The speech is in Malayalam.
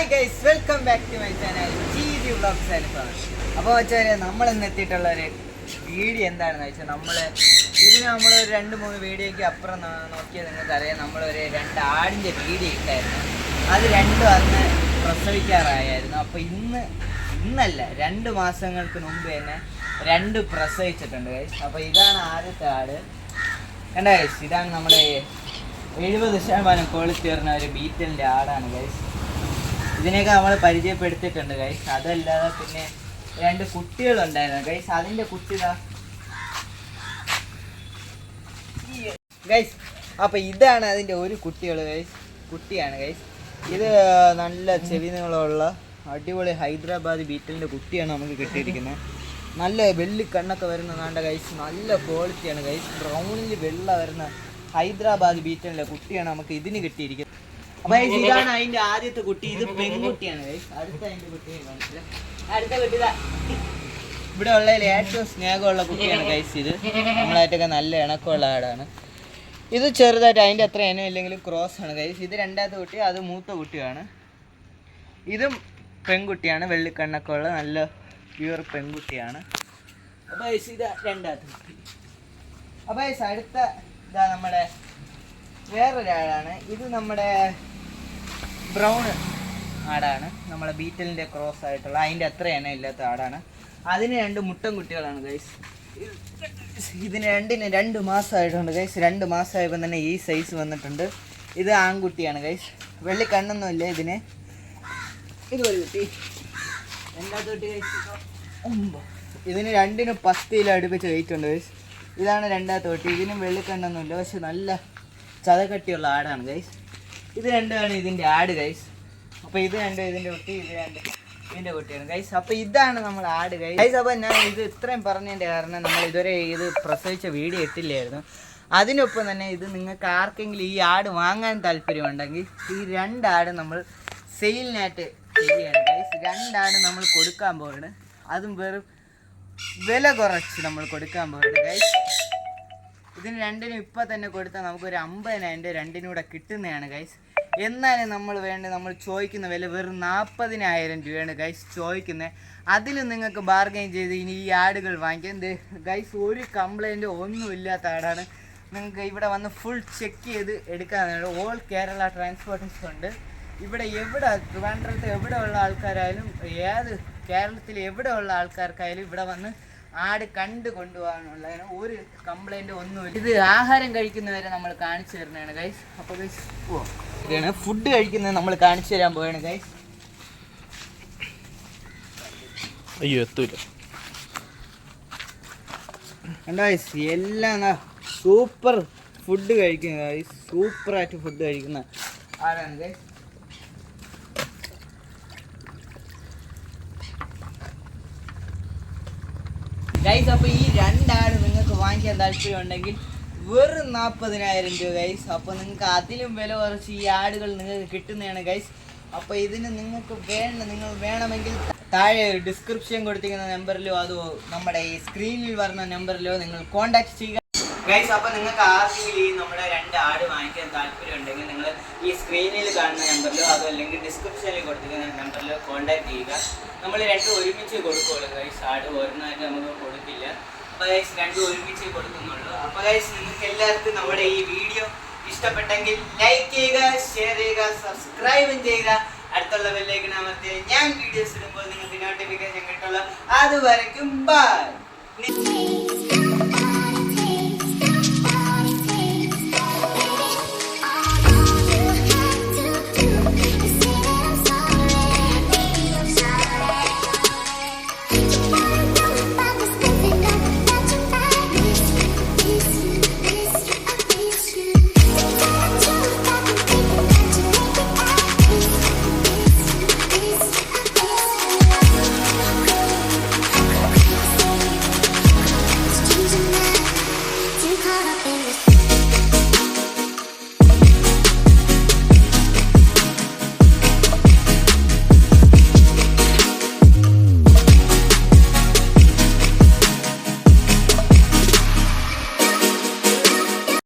Hi guys welcome back to my channel G D vlogs അപ്പോൾ വെച്ചാൽ നമ്മൾ ഇന്ന് എത്തിയിട്ടുള്ള ഒരു വീഡിയോ എന്താണെന്ന് വെച്ചാൽ നമ്മൾ ഇതിന് നമ്മൾ ഒരു രണ്ട് മൂന്ന് വീഡിയോയ്ക്ക് അപ്പുറം നോക്കിയാൽ നിങ്ങൾക്കറിയാം നമ്മളൊരു രണ്ട് ആടിന്റെ വീഡിയോ ഇട്ടായിരുന്നു. അത് രണ്ടും അന്ന് പ്രസവിക്കാറായിരുന്നു. അപ്പോൾ ഇന്ന് ഇന്നല്ല രണ്ട് മാസങ്ങൾക്ക് മുമ്പ് തന്നെ രണ്ട് പ്രസവിച്ചിട്ടുണ്ട് ഗൈസ് അപ്പോൾ ഇതാണ് ആദ്യത്തെ ആട്. കണ്ട ഗൈസ് ഇതാണ് നമ്മുടെ എഴുപത് ശതമാനം കോളിത്തീർന്ന ഒരു ബീറ്റലിന്റെ ആടാണ് ഗൈസ് ഇതിനെയൊക്കെ നമ്മൾ പരിചയപ്പെടുത്തിയിട്ടുണ്ട് ഗൈസ് അതല്ലാതെ പിന്നെ രണ്ട് കുട്ടികളുണ്ടായിരുന്നു. ഗൈസ് അതിന്റെ കുട്ടി ഇതാ. ഗൈസ് അപ്പോൾ ഇതാണ് അതിന്റെ ഒരു കുട്ടികൾ ഗൈസ് കുട്ടിയാണ് ഗൈസ് ഇത് നല്ല ചെവി നീളമുള്ള അടിപൊളി ഹൈദരാബാദ് ബീറ്റലിന്റെ കുട്ടിയാണ് നമുക്ക് കിട്ടിയിരിക്കുന്നത്. നല്ല വെള്ളി കണ്ണൊക്കെ വരുന്ന നാണ്ട ഗൈസ് നല്ല ക്വാളിറ്റിയാണ് ഗൈസ് ബ്രൗണിൽ വെള്ള വരുന്ന ഹൈദരാബാദ് ബീറ്റലിന്റെ കുട്ടിയാണ് നമുക്ക് ഇതിന് കിട്ടിയിരിക്കുന്നത്. ഇതാണ് അതിന്റെ ആദ്യത്തെ കുട്ടി. ഇത് പെൺകുട്ടിയാണ്. അടുത്ത അതിന്റെ കുട്ടി അടുത്ത കുട്ടി. ഇവിടെ ഉള്ളതിൽ ഏറ്റവും സ്നേഹമുള്ള കുട്ടിയാണ് കൈസ് ഇത്. നമ്മളായിട്ടൊക്കെ നല്ല ഇണക്കമുള്ള ആടാണ് ഇത് ചെറുതായിട്ട് അതിന്റെ അത്ര ഇനം ഇല്ലെങ്കിലും ക്രോസ് ആണ് കൈസ് ഇത് രണ്ടാമത്തെ കുട്ടി അത് മൂത്ത കുട്ടിയാണ്. ഇതും പെൺകുട്ടിയാണ് വെള്ളിക്കണ്ണൊക്കെ ഉള്ള നല്ല പ്യുവർ പെൺകുട്ടിയാണ്. അപ്പോൾ ഇത് രണ്ടാമത്തെ കുട്ടി. അപ്പോൾ അടുത്ത ഇതാ നമ്മുടെ വേറൊരാളാണ്. ഇത് നമ്മുടെ ബ്രൗൺ ആടാണ്. നമ്മളെ ബീറ്റലിന്റെ ക്രോസ് ആയിട്ടുള്ള അതിന്റെ അത്ര എണ്ണ ഇല്ലാത്ത ആടാണ്. അതിന് രണ്ട് മുട്ടൻ കുട്ടികളാണ് ഗൈസ് ഇതിന് രണ്ടിന് രണ്ട് മാസമായിട്ടുണ്ട് ഗൈസ് രണ്ട് മാസമായപ്പോൾ തന്നെ ഈ സൈസ് വന്നിട്ടുണ്ട്. ഇത് ആൺകുട്ടിയാണ് ഗൈസ് വെള്ളി കണ്ണൊന്നുമില്ല ഇതിന്. ഇത് ഒരു കുട്ടി. എന്താ കുട്ടി ഗൈസ് ഇതിന് രണ്ടിനും പത്ത് കിലോ അടുപ്പിച്ച് വെയിറ്റ് ഉണ്ട് ഗൈസ് ഇതാണ് രണ്ടാമത്തെ തൊട്ടി ഇതിനും വെള്ളിക്കണ്ണൊന്നുമില്ല പക്ഷെ നല്ല ചതകട്ടിയുള്ള ആടാണ് ഗൈസ് ഇത് രണ്ടുമാണ് ഇതിന്റെ ആട് ഗൈസ് അപ്പോൾ ഇത് രണ്ട് ഇതിന്റെ കുട്ടി ഇത് രണ്ട് ഇതിന്റെ കുട്ടിയാണ് ഗൈസ് അപ്പോൾ ഇതാണ് നമ്മൾ ആട് ഗൈസ് ഗൈസ് അപ്പോൾ ഞാൻ ഇത് ഇത്രയും പറഞ്ഞതിന്റെ കാരണം നമ്മൾ ഇതുവരെ ഇത് പ്രസവിച്ച വീഡിയോ ഇട്ടില്ലായിരുന്നു. അതിനൊപ്പം തന്നെ ഇത് നിങ്ങൾക്ക് ആർക്കെങ്കിലും ഈ ആട് വാങ്ങാൻ താല്പര്യമുണ്ടെങ്കിൽ ഈ രണ്ടാട് നമ്മൾ സെയിലിനായിട്ട് ചെയ്യുകയാണ് ഗൈസ് രണ്ടാട് നമ്മൾ കൊടുക്കാൻ പോവാണ് അതും വെറും വില കുറച്ച് നമ്മൾ കൊടുക്കാൻ പോവാണ് ഗൈസ് ഇതിന് രണ്ടിനും ഇപ്പം തന്നെ കൊടുത്താൽ നമുക്കൊരു അമ്പതിനായിരം രൂപ രണ്ടിനും കൂടെ കിട്ടുന്നതാണ് ഗൈസ് എന്നാലും നമ്മൾ വേണ്ട നമ്മൾ ചോദിക്കുന്ന വില വെറും നാൽപ്പതിനായിരം രൂപയാണ് ഗൈസ് ചോദിക്കുന്നത് അതിലും നിങ്ങൾക്ക് ബാർഗെയിൻ ചെയ്ത് ഇനി ഈ ആടുകൾ വാങ്ങിക്കാം എന്ത് ഗൈസ് ഒരു കംപ്ലൈന്റ് ഒന്നും ഇല്ലാത്ത ആടാണ്. നിങ്ങൾക്ക് ഇവിടെ വന്ന് ഫുൾ ചെക്ക് ചെയ്ത് എടുക്കാൻ ഓൾ കേരള ട്രാൻസ്പോർട്ടേഷൻ ഉണ്ട്. ഇവിടെ എവിടെ ട്രിവാൻഡ്രത്ത് എവിടെ ഉള്ള ആൾക്കാരായാലും ഏത് കേരളത്തിൽ എവിടെ ഉള്ള ആൾക്കാർക്കായാലും ഇവിടെ വന്ന് ആട് കണ്ട് കൊണ്ടുപോകാനുള്ളതിന് ഒരു കംപ്ലൈന്റ് ഒന്നുമില്ല ഇത് ആഹാരം കഴിക്കുന്നവരെ നമ്മൾ കാണിച്ചു തരുന്നതാണ് ഗൈസ് അപ്പോൾ ഗൈസ് ഇതാണ് ഫുഡ് കഴിക്കുന്നത് നമ്മൾ കാണിച്ചു തരാൻ പോവാണ് ഗൈസ് അയ്യോ എത്തൂല. ഗൈസ് എല്ലാം സൂപ്പർ ഫുഡ് കഴിക്കുന്ന ഗൈസ് സൂപ്പറായിട്ട് ഫുഡ് കഴിക്കുന്ന ആരാണ് ഗൈസ് ഗൈസ് അപ്പോൾ ഈ രണ്ടാണ് നിങ്ങൾക്ക് വാങ്ങിക്കാൻ താല്പര്യം ഉണ്ടെങ്കിൽ വെറും നാൽപ്പതിനായിരം രൂപ ഗൈസ് അപ്പോൾ നിങ്ങൾക്ക് അതിലും വില കുറച്ച് ഈ ആടുകൾ നിങ്ങൾക്ക് കിട്ടുന്നതാണ് ഗൈസ് അപ്പോൾ ഇതിന് നിങ്ങൾക്ക് വേണ്ട നിങ്ങൾ വേണമെങ്കിൽ താഴെ ഒരു ഡിസ്ക്രിപ്ഷൻ കൊടുത്തിരിക്കുന്ന നമ്പറിലോ അതോ നമ്മുടെ ഈ സ്ക്രീനിൽ വരുന്ന നമ്പറിലോ നിങ്ങൾ കോൺടാക്ട് ചെയ്യുക. ഗൈസ് അപ്പോൾ നിങ്ങൾക്ക് ആർക്കെങ്കിലും ഈ നമ്മുടെ രണ്ട് ആട് വാങ്ങിക്കാൻ താല്പര്യം ഉണ്ടെങ്കിൽ നിങ്ങൾ ഈ സ്ക്രീനിൽ കാണുന്ന നമ്പറിലോ അതോ അല്ലെങ്കിൽ ഡിസ്ക്രിപ്ഷനിൽ കൊടുത്തിരിക്കുന്ന നമ്പറിലോ കോൺടാക്ട് ചെയ്യുക. നമ്മൾ രണ്ടും ഒരുമിച്ച് കൊടുക്കുകയുള്ളൂ ഗൈസ് ആട് ഒരെണ്ണമായിട്ട് നമുക്ക് കൊടുക്കില്ല അപ്പോൾ ഗൈസ് രണ്ടും ഒരുമിച്ച് കൊടുക്കുന്നുള്ളൂ. അപ്പോൾ ഗൈസ് നിങ്ങൾക്ക് എല്ലാവർക്കും നമ്മുടെ ഈ വീഡിയോ ഇഷ്ടപ്പെട്ടെങ്കിൽ ലൈക്ക് ചെയ്യുക ഷെയർ ചെയ്യുക സബ്സ്ക്രൈബും ചെയ്യുക. അടുത്തുള്ള ബെല്ലേക്ക് അമർത്തി ഞാൻ വീഡിയോസ് ഇടുമ്പോൾ നിങ്ങൾക്ക് നോട്ടിഫിക്കേഷൻ കിട്ടുള്ളൂ. അതുവരയ്ക്കും ബൈ